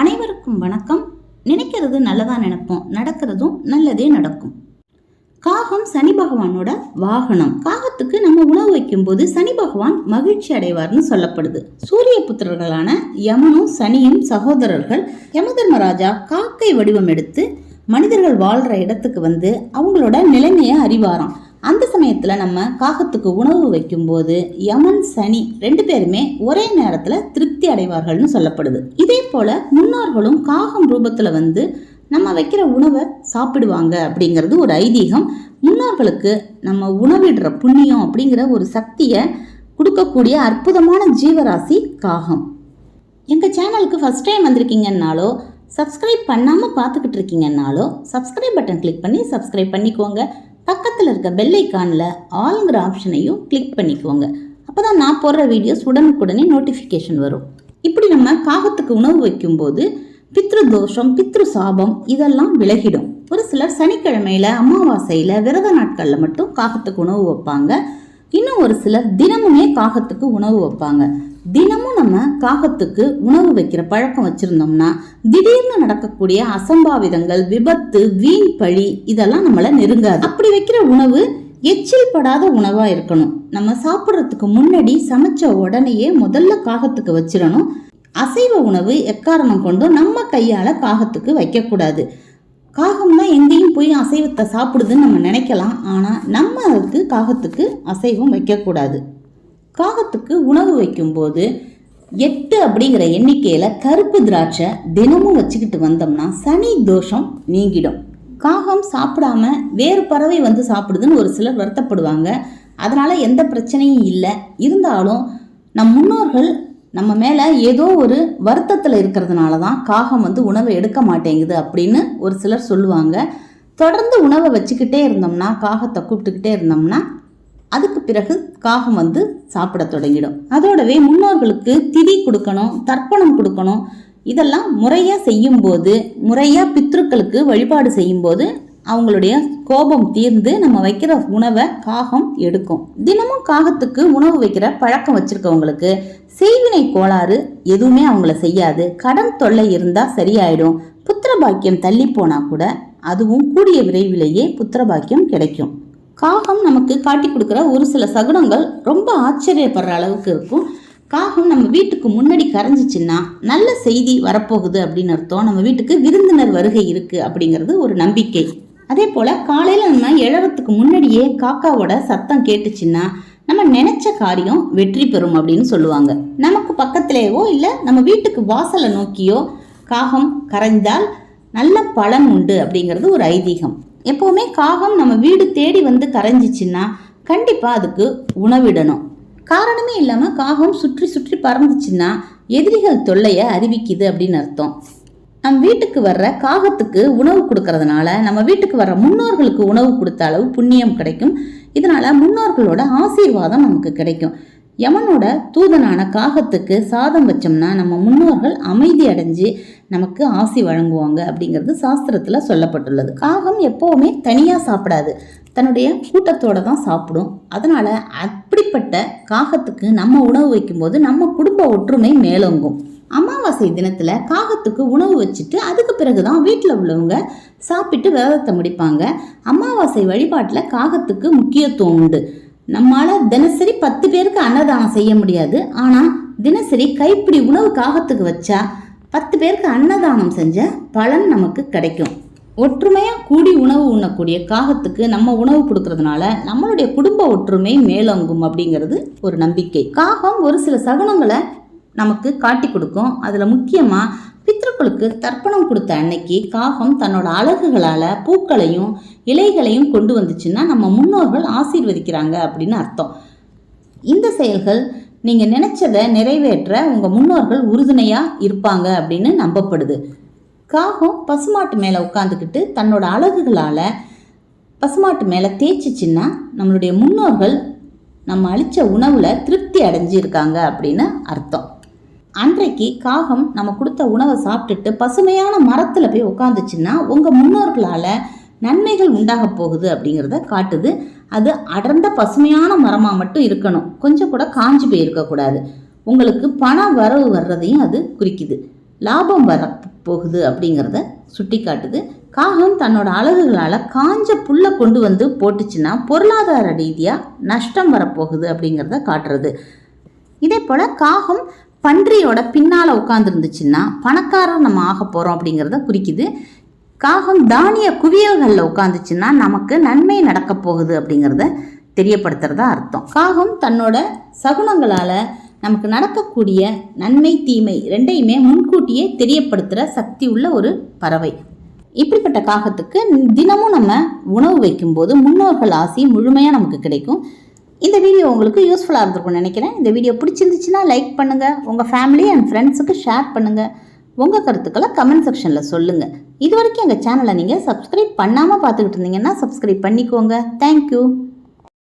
அனைவருக்கும் வணக்கம். நினைக்கிறது நல்லதா நினைப்போம் நடக்கிறதும் நல்லதே நடக்கும். காகம் சனி பகவானோட வாகனம். காகத்துக்கு நம்ம உணவு வைக்கும்போது சனி பகவான் மகிழ்ச்சி அடைவார்னு சொல்லப்படுது. சூரிய புத்திரர்களான யமனும் சனியும் சகோதரர்கள் யமதர்மராஜா காக்கை வடிவம் எடுத்து மனிதர்கள் வாழ்கிற இடத்துக்கு வந்து அவங்களோட நிலைமையை அறிவாராம். அந்த சமயத்தில் நம்ம காகத்துக்கு உணவு வைக்கும்போது யமன் சனி ரெண்டு பேருமே ஒரே நேரத்தில் திருப்தி அடைவார்கள்னு சொல்லப்படுது. இதே போல முன்னோர்களும் காகம் ரூபத்தில் வந்து நம்ம வைக்கிற உணவை சாப்பிடுவாங்க அப்படிங்கிறது ஒரு ஐதீகம். முன்னோர்களுக்கு நம்ம உணவிடுற புண்ணியம் அப்படிங்கிற ஒரு சக்தியை கொடுக்கக்கூடிய அற்புதமான ஜீவராசி காகம். எங்கள் சேனலுக்கு ஃபஸ்ட் டைம் வந்திருக்கீங்கன்னாலோ சப்ஸ்கிரைப் பண்ணாமல் பார்த்துக்கிட்டு இருக்கீங்கன்னாலோ சப்ஸ்கிரைப் பட்டன் கிளிக் பண்ணி சப்ஸ்கிரைப் பண்ணிக்கோங்க. பக்கத்தில் இருக்க பெல்லைக்கானில் ஆல்ங்கிற ஆப்ஷனையும் கிளிக் பண்ணிக்கோங்க. அப்போ தான் நான் போடுற வீடியோஸ் உடனுக்குடனே நோட்டிஃபிகேஷன் வரும். இப்படி நம்ம காகத்துக்கு உணவு வைக்கும்போது பித்ரு தோஷம் பித்ரு சாபம் இதெல்லாம் விலகிடும். ஒரு சிலர் சனிக்கிழமையில அமாவாசையில் விரத நாட்களில் மட்டும் காகத்துக்கு உணவு வைப்பாங்க. இன்னும் ஒரு சிலர் தினமுமே காகத்துக்கு உணவு வைப்பாங்க. தினமும் நம்ம காகத்துக்கு உணவு வைக்கிற பழக்கம் வச்சிருந்தோம்னா திடீர்னு நடக்கக்கூடிய அசம்பாவிதங்கள் விபத்து வீண் பழி இதெல்லாம் நம்மள நெருங்காது. அப்படி வைக்கிற உணவு எச்சில் படாத உணவா இருக்கணும். நம்ம சாப்பிட்றதுக்கு முன்னாடி சமைச்ச உடனேயே முதல்ல காகத்துக்கு வச்சிடணும். அசைவ உணவு எக்காரணம் கொண்டும் நம்ம கையால காகத்துக்கு வைக்கக்கூடாது. காகம் தான் எங்கேயும் போய் அசைவத்தை சாப்பிடுதுன்னு நம்ம நினைக்கலாம். ஆனால் நம்ம அதுக்கு காகத்துக்கு அசைவம் வைக்கக்கூடாது. காகத்துக்கு உணவு வைக்கும்போது எட்டு அப்படிங்கிற எண்ணிக்கையில் கருப்பு திராட்சை தினமும் வச்சுக்கிட்டு வந்தோம்னா சனி தோஷம் நீங்கிடும். காகம் சாப்பிடாம வேறு பறவை வந்து சாப்பிடுதுன்னு ஒரு சிலர் வருத்தப்படுவாங்க. அதனால் எந்த பிரச்சனையும் இல்லை. இருந்தாலும் நம் முன்னோர்கள் நம்ம மேலே ஏதோ ஒரு வருத்தத்தில் இருக்கிறதுனால தான் காகம் வந்து உணவை எடுக்க மாட்டேங்குது அப்படின்னு ஒரு சிலர் சொல்லுவாங்க. தொடர்ந்து உணவை வச்சுக்கிட்டே இருந்தோம்னா காகத்தை கூப்பிட்டுக்கிட்டே இருந்தோம்னா அதுக்கு பிறகு காகம் வந்து சாப்பிட தொடங்கிடும். அதோடவே முன்னோர்களுக்கு திதி கொடுக்கணும் தர்ப்பணம் கொடுக்கணும். இதெல்லாம் முறையாக செய்யும்போது முறையாக பித்ருக்களுக்கு வழிபாடு செய்யும்போது அவங்களுடைய கோபம் தீர்ந்து நம்ம வைக்கிற உணவை காகம் எடுக்கும். தினமும் காகத்துக்கு உணவு வைக்கிற பழக்கம் வச்சிருக்கவங்களுக்கு செய்வினை கோளாறு எதுவுமே அவங்கள செய்யாது. கடன் தொல்லை இருந்தால் சரியாயிடும். புத்திர பாக்கியம் தள்ளி போனால் கூட அதுவும் கூடிய விரைவிலேயே புத்திர பாக்கியம் கிடைக்கும். காகம் நமக்கு காட்டி கொடுக்குற ஒரு சில சகுனங்கள் ரொம்ப ஆச்சரியப்படுற அளவுக்கு இருக்கும். காகம் நம்ம வீட்டுக்கு முன்னாடி கரைஞ்சிச்சின்னா நல்ல செய்தி வரப்போகுது அப்படின்னு அர்த்தம். நம்ம வீட்டுக்கு விருந்தினர் வருகை இருக்கு அப்படிங்கிறது ஒரு நம்பிக்கை. அதே போல காலையில நம்ம எழவத்துக்கு முன்னாடியே காக்காவோட சத்தம் கேட்டுச்சுன்னா நம்ம நினைச்ச காரியம் வெற்றி பெறும் அப்படின்னு சொல்லுவாங்க. நமக்கு பக்கத்திலேயோ இல்லை நம்ம வீட்டுக்கு வாசலை நோக்கியோ காகம் கரைந்தால் நல்ல பலன் உண்டு அப்படிங்கிறது ஒரு ஐதீகம். எப்போவுமே காகம் நம்ம வீடு தேடி வந்து கரைஞ்சிச்சின்னா கண்டிப்பாக அதுக்கு உணவிடணும். காரணமே இல்லாமல் காகம் சுற்றி சுற்றி பறந்துச்சுன்னா எதிரிகள் தொல்லையை அறிவிக்குது அப்படின்னு அர்த்தம். நம் வீட்டுக்கு வர்ற காகத்துக்கு உணவு கொடுக்கறதுனால நம்ம வீட்டுக்கு வர்ற முன்னோர்களுக்கு உணவு கொடுத்த அளவு புண்ணியம் கிடைக்கும். இதனால முன்னோர்களோட ஆசீர்வாதம் நமக்கு கிடைக்கும். யமனோட தூதனான காகத்துக்கு சாதம் வச்சோம்னா நம்ம முன்னோர்கள் அமைதி அடைஞ்சு நமக்கு ஆசி வழங்குவாங்க அப்படிங்கிறது சாஸ்திரத்தில் சொல்லப்பட்டுள்ளது. காகம் எப்போவுமே தனியாக சாப்பிடாது. தன்னுடைய கூட்டத்தோட தான் சாப்பிடும். அதனால் அப்படிப்பட்ட காகத்துக்கு நம்ம உணவு வைக்கும்போது நம்ம குடும்ப ஒற்றுமை மேலோங்கும். அமாவாசை தினத்தில் காகத்துக்கு உணவு வச்சுட்டு அதுக்கு பிறகு தான் வீட்டில் உள்ளவங்க சாப்பிட்டு விரதத்தை முடிப்பாங்க. அமாவாசை வழிபாட்டில் காகத்துக்கு முக்கியத்துவம் உண்டு. நம்மளால் தினசரி பத்து பேருக்கு அன்னதானம் செய்ய முடியாது. ஆனால் தினசரி கைப்பிடி உணவு காகத்துக்கு வச்சா பத்து பேருக்கு அன்னதானம் செஞ்ச பலன் நமக்கு கிடைக்கும். ஒற்றுமையாக கூடி உணவு உண்ணக்கூடிய காகத்துக்கு நம்ம உணவு கொடுக்கறதுனால நம்மளுடைய குடும்ப ஒற்றுமை மேலோங்கும் அப்படிங்கிறது ஒரு நம்பிக்கை. காகம் ஒரு சில சகுனங்களை நமக்கு காட்டி கொடுக்கும். அதில் முக்கியமாக பித்ருக்களுக்கு தர்ப்பணம் கொடுத்த அன்னைக்கு காகம் தன்னோட அழகுகளால் பூக்களையும் இலைகளையும் கொண்டு வந்துச்சுன்னா நம்ம முன்னோர்கள் ஆசீர்வதிக்கிறாங்க அப்படின்னு அர்த்தம். இந்த செயல்கள் நீங்கள் நினைச்சதை நிறைவேற்ற உங்கள் முன்னோர்கள் உறுதுணையாக இருப்பாங்க அப்படின்னு நம்பப்படுது. காகம் பசுமாட்டு மேலே உட்காந்துக்கிட்டு தன்னோட அழகுகளால் பசுமாட்டு மேலே தேய்ச்சிச்சின்னா நம்மளுடைய முன்னோர்கள் நம்ம அளித்த உணவில் திருப்தி அடைஞ்சிருக்காங்க அப்படின்னு அர்த்தம். அன்றைக்கு காகம் நம்ம கொடுத்த உணவை சாப்பிட்டுட்டு பசுமையான மரத்தில் போய் உட்காந்துச்சுன்னா உங்கள் முன்னோர்களால் நன்மைகள் உண்டாக போகுது அப்படிங்கிறத காட்டுது. அது அடர்ந்த பசுமையான மரமாக மட்டும் இருக்கணும். கொஞ்சம் கூட காஞ்சி போயிருக்கக்கூடாது உங்களுக்கு பண வரவு வர்றதையும் அது குறிக்குது. லாபம் வர போகுது அப்படிங்கிறத சுட்டி காட்டுது காகம் தன்னோட அழகுகளால் காஞ்ச புல்லை கொண்டு வந்து போட்டுச்சுன்னா பொருளாதார ரீதியாக நஷ்டம் வரப்போகுது அப்படிங்கிறத காட்டுறது. இதே போல் காகம் பன்றியோட பின்னால் உட்காந்துருந்துச்சுன்னா பணக்காரர் நம்ம ஆக போகிறோம் அப்படிங்கிறத குறிக்குது. காகம் தானிய குவியல்களில் உட்காந்துச்சுன்னா நமக்கு நன்மை நடக்க போகுது அப்படிங்கிறத தெரியப்படுத்துறதா அர்த்தம். காகம் தன்னோட சகுனங்களால் நமக்கு நடக்கக்கூடிய நன்மை தீமை ரெண்டையுமே முன்கூட்டியே தெரியப்படுத்துகிற சக்தி உள்ள ஒரு பறவை. இப்படிப்பட்ட காகத்துக்கு தினமும் நம்ம உணவு வைக்கும்போது முன்னோர்கள் ஆசி முழுமையாக நமக்கு கிடைக்கும். இந்த வீடியோ உங்களுக்கு யூஸ்ஃபுல்லாக இருந்திருக்கும்னு நினைக்கிறேன். இந்த வீடியோ பிடிச்சிருந்துச்சுன்னா லைக் பண்ணுங்கள் உங்கள் ஃபேமிலி அண்ட் ஃப்ரெண்ட்ஸுக்கு ஷேர் பண்ணுங்கள் உங்கள் கருத்துக்களை கமெண்ட் செக்ஷனில் சொல்லுங்கள் இது வரைக்கும் எங்கள் சேனலை நீங்கள் சப்ஸ்கிரைப் பண்ணாமல் பார்த்துக்கிட்டு இருந்தீங்கன்னா சப்ஸ்கிரைப் பண்ணிக்கோங்க. தேங்க்யூ